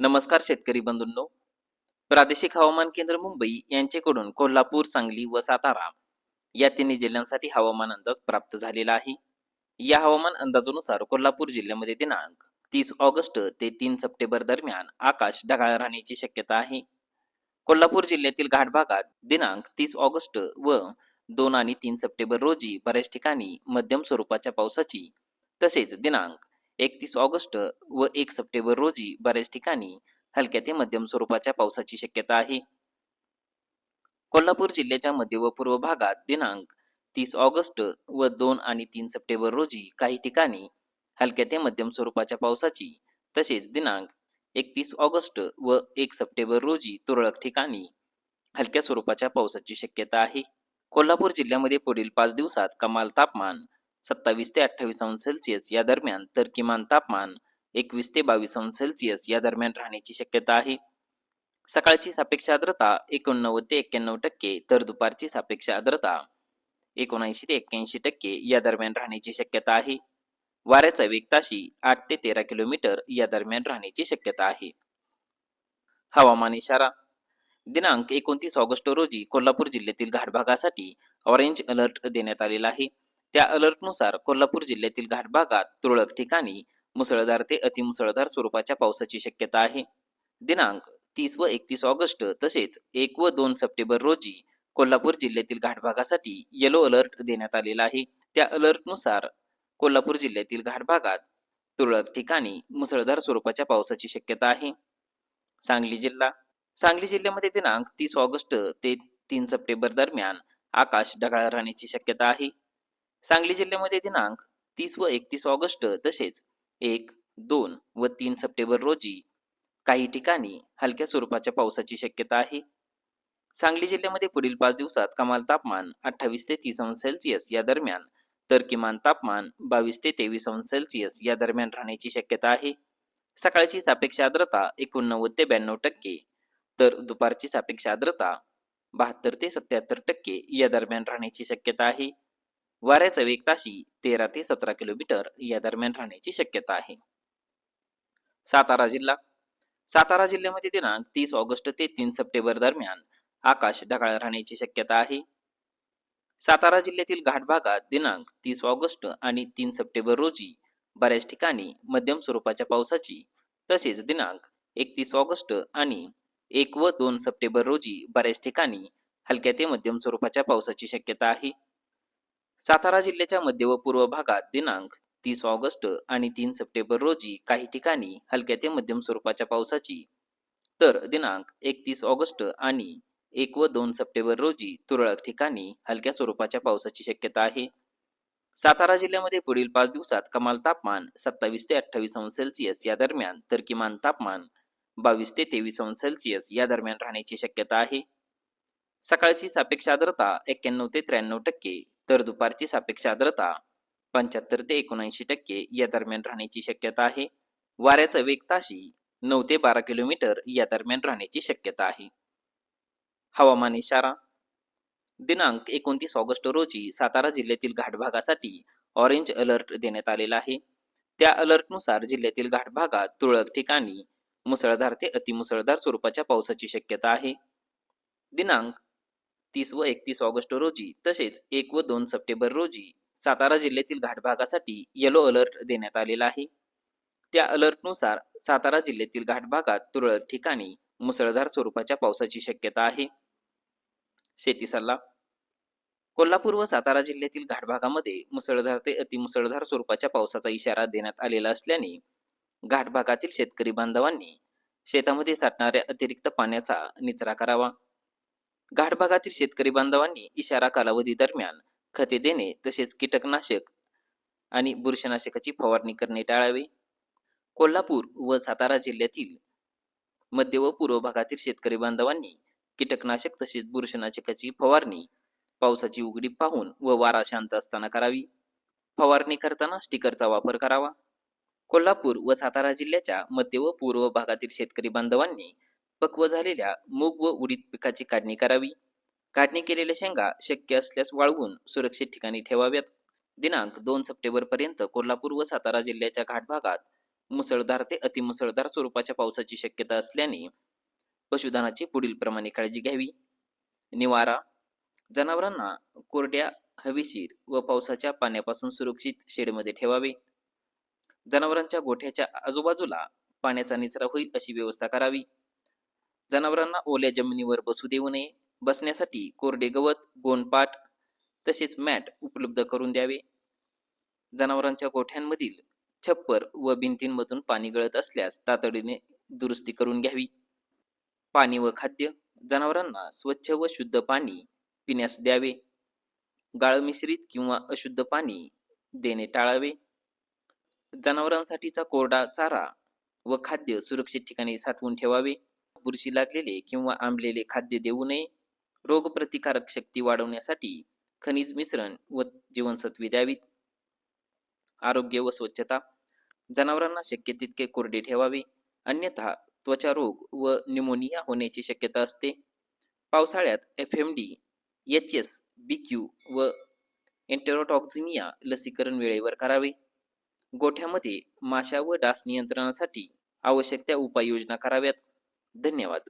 नमस्कार शेतकरी बंधूंनो. प्रादेशिक हवामान केंद्र मुंबई यांच्याकडून कोल्हापूर सांगली व सातारा या तिन्ही जिल्ह्यांसाठी हवामान अंदाज प्राप्त झालेला आहे. या हवामान अंदाजानुसार कोल्हापूर जिल्ह्यामध्ये दिनांक तीस ऑगस्ट ते तीन सप्टेंबर दरम्यान आकाश ढगाळ राहण्याची शक्यता आहे. कोल्हापूर जिल्ह्यातील घाट भागात दिनांक तीस ऑगस्ट व दोन आणि तीन सप्टेंबर रोजी बऱ्याच ठिकाणी मध्यम स्वरूपाच्या पावसाची तसेच दिनांक एकतीस ऑगस्ट व एक सप्टेंबर रोजी बऱ्याच ठिकाणी हलक्या ते मध्यम स्वरूपाच्या पावसाची शक्यता आहे. कोल्हापूर जिल्ह्याच्या मध्य व पूर्व भागात दिनांक तीस ऑगस्ट व दोन आणि तीन सप्टेंबर रोजी काही ठिकाणी हलक्या ते मध्यम स्वरूपाच्या पावसाची तसेच दिनांक एकतीस ऑगस्ट व एक सप्टेंबर रोजी तुरळक ठिकाणी हलक्या स्वरूपाच्या पावसाची शक्यता आहे. कोल्हापूर जिल्ह्यामध्ये पुढील पाच दिवसात कमाल तापमान सत्तावीस ते अठ्ठावीस अंश सेल्सिअस या दरम्यान तर किमान तापमान एकवीस ते बावीस अंश सेल्सिअस या दरम्यान राहण्याची शक्यता आहे. सकाळची सापेक्ष आर्द्रता एकोणनव्वद ते एक्क्याण्णव टक्के तर दुपारची सापेक्ष आर्द्रता एकोणऐंशी ते एक्क्याऐंशी टक्के या दरम्यान राहण्याची शक्यता आहे. वाऱ्याचा वेग ताशी आठ ते तेरा किलोमीटर या दरम्यान राहण्याची शक्यता आहे. हवामान इशारा दिनांक एकोणतीस ऑगस्ट रोजी कोल्हापूर जिल्ह्यातील घाटभागासाठी ऑरेंज अलर्ट देण्यात आलेला आहे. त्या अलर्टनुसार कोल्हापूर जिल्ह्यातील घाटभागात तुरळक ठिकाणी मुसळधार ते अतिमुसळधार स्वरूपाच्या पावसाची शक्यता आहे. दिनांक तीस व एकतीस ऑगस्ट तसेच एक व दोन सप्टेंबर रोजी कोल्हापूर जिल्ह्यातील घाटभागासाठी येलो अलर्ट देण्यात आलेला आहे. त्या अलर्टनुसार कोल्हापूर जिल्ह्यातील घाटभागात तुरळक ठिकाणी मुसळधार स्वरूपाच्या पावसाची शक्यता आहे. सांगली जिल्हा सांगली जिल्ह्यामध्ये दिनांक तीस ऑगस्ट ते तीन सप्टेंबर दरम्यान आकाश ढगाळ राहण्याची शक्यता आहे. सांगली जिल्ह्यामध्ये दिनांक तीस व एकतीस ऑगस्ट तसेच एक दोन व तीन सप्टेंबर रोजी काही ठिकाणी हलक्या स्वरूपाच्या पावसाची शक्यता आहे. सांगली जिल्ह्यामध्ये पुढील पाच दिवसात कमाल तापमान अठ्ठावीस ते तीस अंश सेल्सिअस या दरम्यान तर किमान तापमान बावीस ते तेवीस अंश सेल्सिअस या दरम्यान राहण्याची शक्यता आहे. सकाळची सापेक्ष आर्द्रता एकोणनव्वद ते ब्याण्णव टक्के तर दुपारची सापेक्ष आर्द्रता बहात्तर ते सत्याहत्तर टक्के या दरम्यान राहण्याची शक्यता आहे. वाऱ्याचा वेग ताशी तेरा ते सतरा किलोमीटर या दरम्यान राहण्याची शक्यता आहे. सातारा जिल्हा. सातारा जिल्ह्यामध्ये दिनांक तीस ऑगस्ट ते तीन सप्टेंबर दरम्यान आकाश ढगाळ राहण्याची शक्यता आहे. सातारा जिल्ह्यातील घाट भागात दिनांक तीस ऑगस्ट आणि तीन सप्टेंबर रोजी बऱ्याच ठिकाणी मध्यम स्वरूपाच्या पावसाची तसेच दिनांक एकतीस ऑगस्ट आणि एक व दोन सप्टेंबर रोजी बऱ्याच ठिकाणी हलक्या ते मध्यम स्वरूपाच्या पावसाची शक्यता आहे. सातारा जिल्ह्याच्या मध्य व पूर्व भागात दिनांक तीस ऑगस्ट आणि तीन सप्टेंबर रोजी काही ठिकाणी हलक्या ते मध्यम स्वरूपाच्या पावसाची. तर दिनांक एकतीस ऑगस्ट आणि एक व दोन सप्टेंबर रोजी तुरळक ठिकाणी हलक्या स्वरूपाच्या पावसाची शक्यता आहे. सातारा जिल्ह्यामध्ये पुढील पाच दिवसात कमाल तापमान सत्तावीस ते अठ्ठावीस अंश सेल्सिअस या दरम्यान तर किमान तापमान बावीस ते तेवीस अंश सेल्सिअस या दरम्यान राहण्याची शक्यता आहे. सकाळची सापेक्ष आर्द्रता एक्क्याण्णव ते त्र्याण्णव टक्के तर दुपारची सापेक्ष आर्द्रता पंच्याहत्तर ते एकोणऐंशी टक्के या दरम्यान राहण्याची शक्यता आहे. वाऱ्याचा वेग ताशी नऊ ते बारा किलोमीटर या दरम्यान राहण्याची शक्यता आहे. हवामान इशारा दिनांक एकोणतीस ऑगस्ट रोजी सातारा जिल्ह्यातील घाटभागासाठी ऑरेंज अलर्ट देण्यात आलेला आहे. त्या अलर्टनुसार जिल्ह्यातील घाटभागात तुरळक ठिकाणी मुसळधार ते अतिमुसळधार स्वरूपाच्या पावसाची शक्यता आहे. दिनांक तीस व एकतीस ऑगस्ट रोजी तसेच एक व दोन सप्टेंबर रोजी सातारा जिल्ह्यातील घाट भागासाठी येलो अलर्ट देण्यात आलेला आहे. त्या अलर्टनुसार सातारा जिल्ह्यातील घाट भागात तुरळक ठिकाणी मुसळधार स्वरूपाच्या पावसाची शक्यता आहे. शेती सल्ला कोल्हापूर व सातारा जिल्ह्यातील घाट भागामध्ये मुसळधार ते अतिमुसळधार स्वरूपाच्या पावसाचा इशारा देण्यात आलेला असल्याने घाट भागातील शेतकरी बांधवांनी शेतामध्ये साठणाऱ्या अतिरिक्त पाण्याचा निचरा करावा. घाटभागातील शेतकरी बांधवांनी इशारा कालावधी दरम्यान खते देणे तसेच कीटकनाशक आणि बुरशनाशकाची फवारणी करणे टाळावे. कोल्हापूर व सातारा जिल्ह्यातील मध्य व पूर्व भागातील शेतकरी बांधवांनी कीटकनाशक तसेच बुरशनाशकाची फवारणी पावसाची उघडी पाहून व वारा शांत असताना करावी. फवारणी करताना स्टिकरचा वापर करावा. कोल्हापूर व सातारा जिल्ह्याच्या मध्य व पूर्व भागातील शेतकरी बांधवांनी पक्व झालेल्या मूग व उडीद पिकाची काढणी करावी. काढणी केलेल्या शेंगा शक्य असल्यास वाळवून सुरक्षित ठिकाणी ठेवाव्यात. दिनांक दोन सप्टेंबर पर्यंत कोल्हापूर व सातारा जिल्ह्याच्या घाट भागात मुसळधार ते अतिमुसळधार स्वरूपाच्या पावसाची शक्यता असल्याने पशुधनाची पुढील प्रमाणे काळजी घ्यावी. निवारा जनावरांना कोरड्या हवेशीर व पावसाच्या पाण्यापासून सुरक्षित शेडमध्ये ठेवावे. जनावरांच्या गोठ्याच्या आजूबाजूला पाण्याचा निचरा होईल अशी व्यवस्था करावी. जनावरांना ओल्या जमिनीवर बसू देऊ नये. बसण्यासाठी कोरडे गवत गोंडपाट तसेच मॅट उपलब्ध करून द्यावे. जनावरांच्या गोठ्यांमधील छप्पर व भिंतींमधून पाणी गळत असल्यास तातडीने दुरुस्ती करून घ्यावी. पाणी व खाद्य जनावरांना स्वच्छ व शुद्ध पाणी पिण्यास द्यावे. गाळ मिश्रित किंवा अशुद्ध पाणी देणे टाळावे. जनावरांसाठीचा कोरडा चारा व खाद्य सुरक्षित ठिकाणी साठवून ठेवावे. बुरशी लागलेले किंवा आंबलेले खाद्य देऊ नये. रोगप्रतिकारक शक्ती वाढवण्यासाठी खनिज मिश्रण व जीवनसत्वे द्यावीत. आरोग्य व स्वच्छता. जनावरांना शक्य तितके कोरडे ठेवावे. अन्यथा त्वचा रोग व न्यूमोनिया होण्याची शक्यता असते. पावसाळ्यात F M D H S B Q व एन्टेरोटॉक्झिमिया लसीकरण वेळेवर करावे. गोठ्यामध्ये माशा व डास नियंत्रणासाठी आवश्यक त्या उपाययोजना कराव्यात. धन्यवाद.